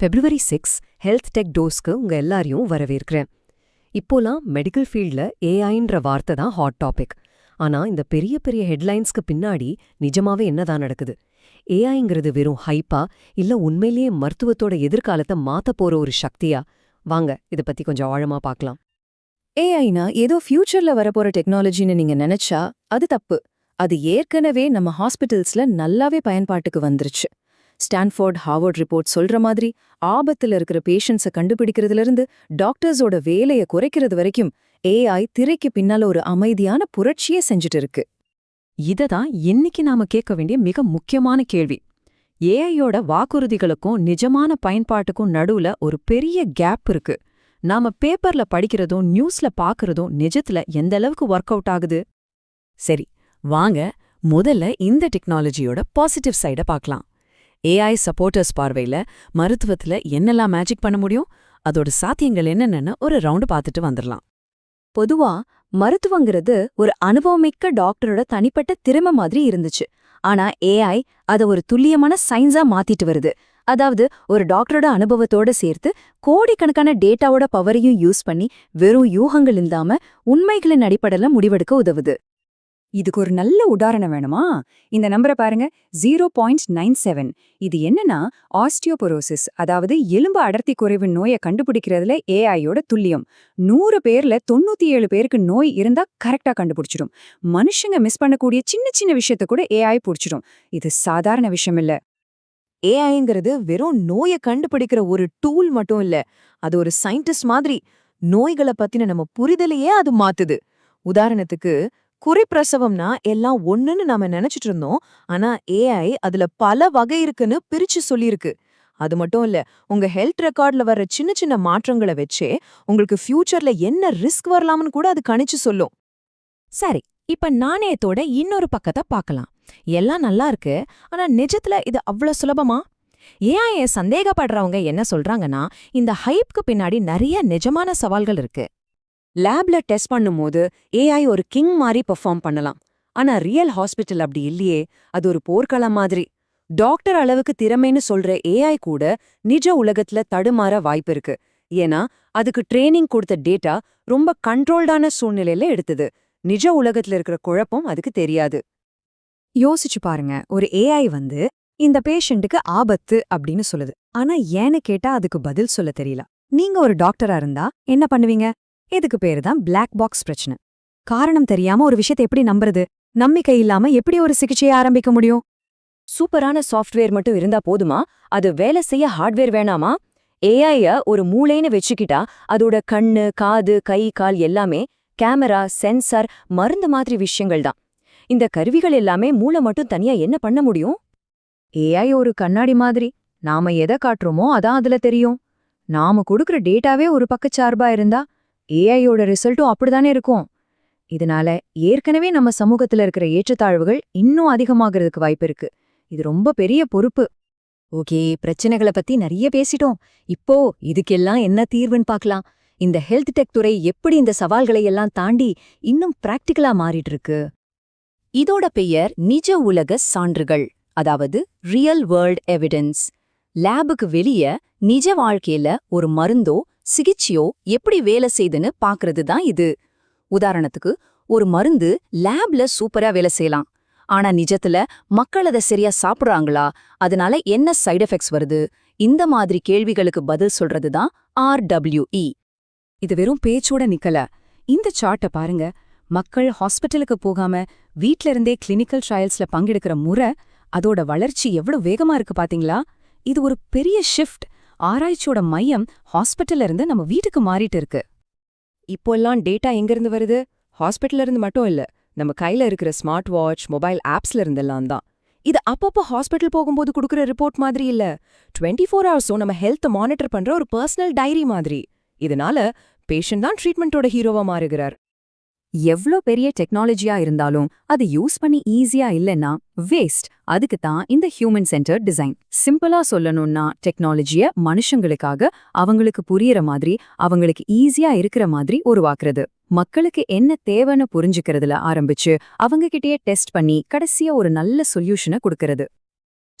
பிப்ரவரி six health tech டோஸ்க்கு உங்க எல்லாரையும் வரவேற்கிறேன். இப்போலாம் மெடிக்கல் ஃபீல்டில் ஏஐன்ற வார்த்தை தான் ஹாட் டாபிக் ஆனா இந்த பெரிய பெரிய ஹெட்லைன்ஸ்க்கு பின்னாடி நிஜமாவே என்னதான் நடக்குது? ஏஐங்கிறது வெறும் ஹைப்பா இல்ல உண்மையிலேயே மருத்துவத்தோட எதிர்காலத்தை மாத்த போற ஒரு சக்தியா? வாங்க இத பத்தி கொஞ்சம் ஆழமா பார்க்கலாம். ஏஐனா ஏதோ ஃபியூச்சர்ல வரப்போற டெக்னாலஜின்னு நீங்க நினைச்சா அது தப்பு. அது ஏற்கனவே நம்ம ஹாஸ்பிட்டல்ஸ்ல நல்லாவே பயன்பாட்டுக்கு வந்துருச்சு. ஸ்டான்ஃபோர்ட் ஹார்வர்ட் ரிப்போர்ட் சொல்ற மாதிரி ஆபத்துல இருக்கிற பேஷண்ட்ஸ கண்டுபிடிக்கிறதுலேருந்து டாக்டர்ஸோட வேலையை குறைக்கிறது வரைக்கும் ஏஐ திரைக்கு பின்னால ஒரு அமைதியான புரட்சியே செஞ்சுட்டு இருக்கு இததான் இன்னைக்கு நாம கேட்க வேண்டிய மிக முக்கியமான கேள்வி. ஏஐயோட வாக்குறுதிகளுக்கும் நிஜமான பயன்பாட்டுக்கும் நடுவுல ஒரு பெரிய கேப் இருக்கு. நாம பேப்பர்ல படிக்கிறதும் நியூஸ்ல பாக்குறதும் நிஜத்துல எந்த அளவுக்கு ஒர்க் அவுட் ஆகுது? சரி வாங்க முதல்ல இந்த டெக்னாலஜியோட பாசிட்டிவ் சைட பார்க்கலாம். ஏஐ சப்போர்ட்டர்ஸ் பார்வையில் மருத்துவத்துல என்னெல்லாம் மேஜிக் பண்ண முடியும்? அதோட சாத்தியங்கள் என்னென்னு ஒரு ரவுண்டு பார்த்துட்டு வந்துடலாம் பொதுவா மருத்துவங்கிறது ஒரு அனுபவமிக்க டாக்டரோட தனிப்பட்ட திறமை மாதிரி இருந்துச்சு. ஆனா ஏஐ அத ஒரு துல்லியமான சயின்ஸா மாத்திட்டு வருது. அதாவது ஒரு டாக்டரோட அனுபவத்தோட சேர்த்து கோடிக்கணக்கான டேட்டாவோட பவரையும் யூஸ் பண்ணி வெறும் யூகங்கள் இல்லாம உண்மைகளின் அடிப்படையில முடிவெடுக்க உதவுது. இதுக்கு ஒரு நல்ல உதாரணம் வேணுமா? இந்த நம்பரை பாருங்க ஜீரோ பாயிண்ட் நைன் செவன் இது என்னன்னா ஆஸ்டியோபொரோசிஸ் அதாவது எலும்பு அடர்த்தி குறைவு நோயை கண்டுபிடிக்கிறதுல ஏஐயோட துல்லியம். நூறு பேர்ல தொண்ணூத்தி ஏழு பேருக்கு நோய் இருந்தா கரெக்டா கண்டுபிடிச்சிடும். மனுஷங்க மிஸ் பண்ணக்கூடிய சின்ன சின்ன விஷயத்த கூட ஏஐ பிடிச்சிடும். இது சாதாரண விஷயம் இல்ல. ஏஐங்கிறது வெறும் நோயை கண்டுபிடிக்கிற ஒரு டூல் மட்டும் இல்ல. அது ஒரு சயின்டிஸ்ட் மாதிரி நோய்களை பத்தின நம்ம புரிதலையே அது மாத்துது. உதாரணத்துக்கு குறிப்பிரசவம்னா எல்லாம் ஒண்ணுன்னு நாம நினைச்சிட்டு இருந்தோம். ஆனா ஏஐ அதுல பல வகை இருக்குன்னு பிரிச்சு சொல்லியிருக்கு. அது மட்டும் இல்ல உங்க ஹெல்த் ரெக்கார்ட்ல வர்ற சின்ன சின்ன மாற்றங்களை வச்சே உங்களுக்கு ஃபியூச்சர்ல என்ன ரிஸ்க் வரலாம்னு கூட அது கணிச்சு சொல்லும். சரி இப்ப நாணயத்தோட இன்னொரு பக்கத்தை பார்க்கலாம் எல்லாம் நல்லா இருக்கு ஆனா நிஜத்துல இது அவ்வளவு சுலபமா? ஏஐ சந்தேகப்படுறவங்க என்ன சொல்றாங்கன்னா இந்த ஹைப்க்கு பின்னாடி நிறைய நிஜமான சவால்கள் இருக்கு. லேப்ல டெஸ்ட் பண்ணும்போது ஏஐ ஒரு கிங் மாதிரி பெர்ஃபார்ம் பண்ணலாம். ஆனா ரியல் ஹாஸ்பிட்டல் அப்படி இல்லையே. அது ஒரு போர்க்களம் மாதிரி. டாக்டர் அளவுக்கு திறமைன்னு சொல்ற ஏஐ கூட நிஜ உலகத்துல தடுமாற வாய்ப்பு இருக்கு. ஏன்னா அதுக்கு ட்ரைனிங் கொடுத்த டேட்டா ரொம்ப கண்ட்ரோல்டான சூழ்நிலையில எடுத்தது. நிஜ உலகத்துல இருக்கிற குழப்பம் அதுக்கு தெரியாது. யோசிச்சு பாருங்க. ஒரு ஏஐ வந்து இந்த பேஷண்ட்டுக்கு ஆபத்து அப்படின்னு சொல்லுது. ஆனா ஏன்னு கேட்டா அதுக்கு பதில் சொல்ல தெரியல. நீங்க ஒரு டாக்டரா இருந்தா என்ன பண்ணுவீங்க? இதுக்கு பேரு தான் பிளாக் பாக்ஸ் பிரச்சனை. காரணம் தெரியாம ஒரு விஷயத்தை எப்படி நம்புறது? நம்பிக்கை இல்லாம எப்படி ஒரு சிகிச்சையை ஆரம்பிக்க முடியும்? சூப்பரான சாஃப்ட்வேர் மட்டும் இருந்தா போதுமா? அது வேலை செய்ய ஹார்ட்வேர் வேணாமா? ஏஐய ஒரு மூளைன்னு வச்சுக்கிட்டா அதோட கண்ணு காது கை கால் எல்லாமே கேமரா சென்சார் மருந்து மாதிரி விஷயங்கள் தான். இந்த கருவிகள் எல்லாமே மூளை மட்டும் தனியா என்ன பண்ண முடியும்? ஏஐ ஒரு கண்ணாடி மாதிரி. நாம எதை காட்டுறோமோ அதான் அதுல தெரியும். நாம கொடுக்கற டேட்டாவே ஒரு பக்கச்சார்பா இருந்தா ஏஐயோட ரிசல்ட்டும் அப்படிதானே இருக்கும்? இதனால ஏற்கனவே நம்ம சமூகத்துல இருக்கிற ஏற்றத்தாழ்வுகள் இன்னும் அதிகமாகறதுக்கு வாய்ப்பு இருக்கு. இது ரொம்ப பெரிய பொறுப்பு. ஓகே பிரச்சனைகளை பத்தி நிறைய பேசிட்டோம். இப்போ இதுக்கெல்லாம் என்ன தீர்வுன்னு பார்க்கலாம். இந்த ஹெல்த் டெக் துறை எப்படி இந்த சவால்களை எல்லாம் தாண்டி இன்னும் பிராக்டிக்கலா மாறிட்டு இருக்கு இதோட பெயர் நிஜ உலக சான்றுகள் அதாவது ரியல் வேர்ல்ட் எவிடன்ஸ். லேபுக்கு வெளிய நிஜ வாழ்க்கையில ஒரு மருந்தோ சிகிச்சையோ எப்படி வேலை செய்யுதுன்னு பாக்குறது தான் இது. உதாரணத்துக்கு ஒரு மருந்து லேப்ல சூப்பரா வேலை செய்யலாம். ஆனா நிஜத்துல மக்கள் அதை சரியா சாப்பிடுறாங்களா? அதனால என்ன சைடு எஃபெக்ட்ஸ் வருது? இந்த மாதிரி கேள்விகளுக்கு பதில் சொல்றது தான் ஆர்டபிள்யூஇ இது வெறும் பேச்சோட நிக்கல. இந்த சார்ட்ட பாருங்க. மக்கள் ஹாஸ்பிட்டலுக்கு போகாம வீட்ல இருந்தே கிளினிக்கல் ட்ரையல்ஸ்ல பங்கெடுக்கிற முறை அதோட வளர்ச்சி எவ்வளவு வேகமா இருக்கு பாத்தீங்களா? இது ஒரு பெரிய ஷிஃப்ட். ஆராய்ச்சியோட மையம் ஹாஸ்பிட்டல்ல இருந்து நம்ம வீட்டுக்கு மாறிட்டு இருக்கு. இப்போல்லாம் டேட்டா எங்கிருந்து வருது? ஹாஸ்பிட்டல்ல இருந்து மட்டும் இல்ல நம்ம கையில இருக்கிற ஸ்மார்ட் வாட்ச் மொபைல் ஆப்ஸ்ல இருந்தெல்லாம் தான். இது அப்பப்போ ஹாஸ்பிட்டல் போகும்போது கொடுக்குற ரிப்போர்ட் மாதிரி இல்ல. டுவெண்ட்டி ஃபோர் ஹவர்ஸும் நம்ம ஹெல்த்தை மானிட்டர் பண்ற ஒரு பர்சனல் டைரி மாதிரி. இதனால பேஷண்ட் தான் ட்ரீட்மெண்ட்டோட ஹீரோவா மாறுகிறார். எவ்ளோ பெரிய டெக்னாலஜியா இருந்தாலும் அது யூஸ் பண்ணி ஈஸியா இல்லைன்னா வேஸ்ட் அதுக்கு தான் இந்த ஹியூமன் சென்டர் டிசைன் சிம்பிளா சொல்லணும்னா டெக்னாலஜிய மனுஷங்களுக்காக அவங்களுக்கு புரியற மாதிரி அவங்களுக்கு ஈஸியா இருக்கிற மாதிரி உருவாக்குறது. மக்களுக்கு என்ன தேவைன்னு புரிஞ்சுக்கிறதுல ஆரம்பிச்சு அவங்க கிட்டயே டெஸ்ட் பண்ணி கடைசியா ஒரு நல்ல சொல்யூஷனை கொடுக்கறது.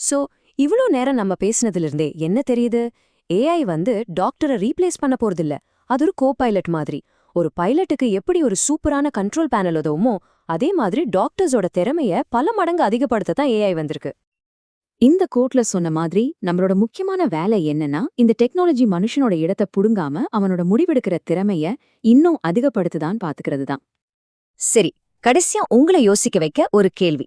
சோ இவ்ளோ நேரம் நம்ம பேசினதிலிருந்தே என்ன தெரியுது? ஏஐ வந்து டாக்டரை ரீப்ளேஸ் பண்ண போறதில்ல. அது ஒரு கோ பைலட் மாதிரி. ஒரு பைலட்டுக்கு எப்படி ஒரு சூப்பரான கண்ட்ரோல் பேனல் உதவுமோ அதே மாதிரி டாக்டர்ஸோட திறமைய பல மடங்கு அதிகப்படுத்த தான் ஏஐ வந்திருக்கு. இந்த கோட்ல சொன்ன மாதிரி நம்மளோட முக்கியமான வேலை என்னன்னா இந்த டெக்னாலஜி மனுஷனோட இடத்தை புடுங்காம அவனோட முடிவெடுக்கிற திறமைய இன்னும் அதிகப்படுத்துதான் பாத்துக்கிறது தான். சரி கடைசியா உங்களை யோசிக்க வைக்க ஒரு கேள்வி.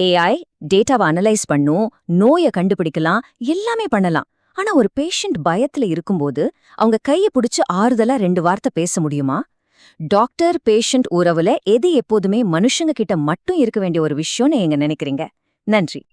ஏஐ டேட்டாவை அனலைஸ் பண்ணும் நோயை கண்டுபிடிக்கலாம் எல்லாமே பண்ணலாம். ஆனா ஒரு பேஷண்ட் பயத்துல இருக்கும்போது அவங்க கைய பிடிச்சு ஆறுதலா ரெண்டு வார்த்தை பேச முடியுமா? டாக்டர் பேஷண்ட் உறவுல எது எப்போதுமே மனுஷங்க கிட்ட மட்டும் இருக்க வேண்டிய ஒரு விஷயம்னு எங்க நினைக்கிறீங்க? நன்றி.